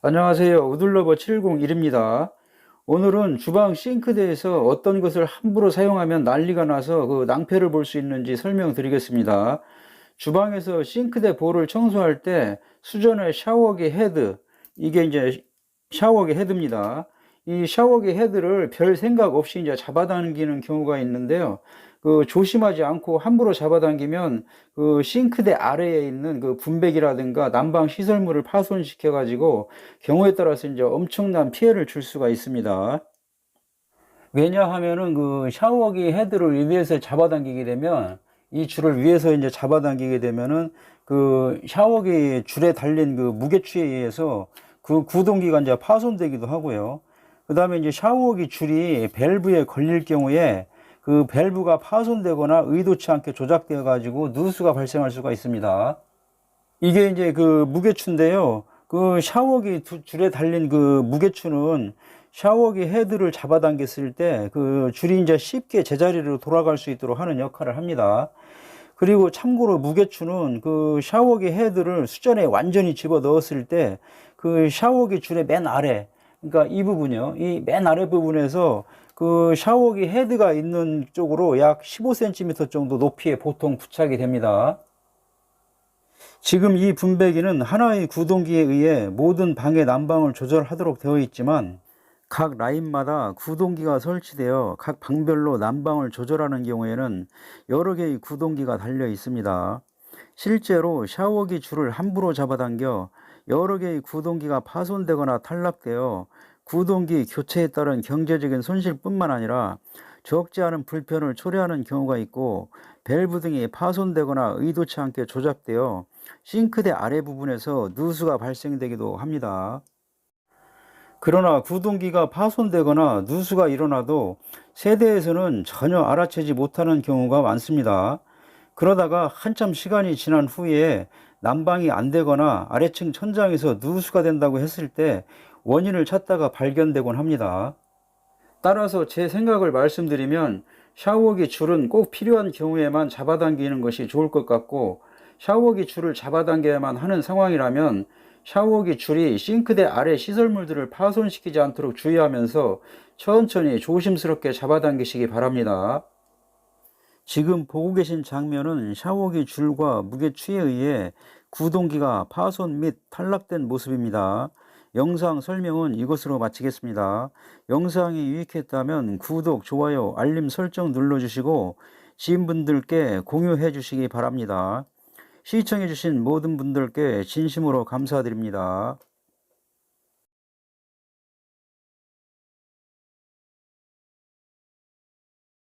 안녕하세요. 우들러버 701입니다. 오늘은 주방 싱크대에서 어떤 것을 함부로 사용하면 난리가 나서 그 낭패를 볼 수 있는지 설명드리겠습니다. 주방에서 싱크대 볼을 청소할 때 수전의 샤워기 헤드, 이게 이제 샤워기 헤드입니다. 이 샤워기 헤드를 별 생각 없이 이제 잡아당기는 경우가 있는데요. 그 조심하지 않고 함부로 잡아당기면 그 싱크대 아래에 있는 그 분백이라든가 난방 시설물을 파손시켜 가지고 경우에 따라서 이제 엄청난 피해를 줄 수가 있습니다. 왜냐하면은 그 샤워기 헤드를 위에서 잡아당기게 되면 이 줄을 위에서 이제 잡아당기게 되면은 그 샤워기 줄에 달린 그 무게추에 의해서 그 구동기가 이제 파손되기도 하고요. 그 다음에 이제 샤워기 줄이 밸브에 걸릴 경우에 그 밸브가 파손되거나 의도치 않게 조작되어 가지고 누수가 발생할 수가 있습니다. 이게 이제 그 무게추인데요. 그 샤워기 두- 줄에 달린 그 무게추는 샤워기 헤드를 잡아당겼을 때 그 줄이 이제 쉽게 제자리로 돌아갈 수 있도록 하는 역할을 합니다. 그리고 참고로 무게추는 그 샤워기 헤드를 수전에 완전히 집어 넣었을 때 그 샤워기 줄의 맨 아래, 그러니까 이 부분이요. 이 맨 아래 부분에서 그 샤워기 헤드가 있는 쪽으로 약 15cm 정도 높이에 보통 부착이 됩니다. 지금 이 분배기는 하나의 구동기에 의해 모든 방의 난방을 조절하도록 되어 있지만 각 라인마다 구동기가 설치되어 각 방별로 난방을 조절하는 경우에는 여러 개의 구동기가 달려 있습니다. 실제로 샤워기 줄을 함부로 잡아당겨 여러 개의 구동기가 파손되거나 탈락되어 구동기 교체에 따른 경제적인 손실뿐만 아니라 적지 않은 불편을 초래하는 경우가 있고 밸브 등이 파손되거나 의도치 않게 조작되어 싱크대 아래 부분에서 누수가 발생되기도 합니다. 그러나 구동기가 파손되거나 누수가 일어나도 세대에서는 전혀 알아채지 못하는 경우가 많습니다. 그러다가 한참 시간이 지난 후에 난방이 안 되거나 아래층 천장에서 누수가 된다고 했을 때 원인을 찾다가 발견되곤 합니다. 따라서 제 생각을 말씀드리면 샤워기 줄은 꼭 필요한 경우에만 잡아당기는 것이 좋을 것 같고 샤워기 줄을 잡아당겨야만 하는 상황이라면 샤워기 줄이 싱크대 아래 시설물들을 파손시키지 않도록 주의하면서 천천히 조심스럽게 잡아당기시기 바랍니다. 지금 보고 계신 장면은 샤워기 줄과 무게추에 의해 구동기가 파손 및 탈락된 모습입니다. 영상 설명은 이것으로 마치겠습니다. 영상이 유익했다면 구독, 좋아요, 알림 설정 눌러주시고 지인분들께 공유해 주시기 바랍니다. 시청해 주신 모든 분들께 진심으로 감사드립니다.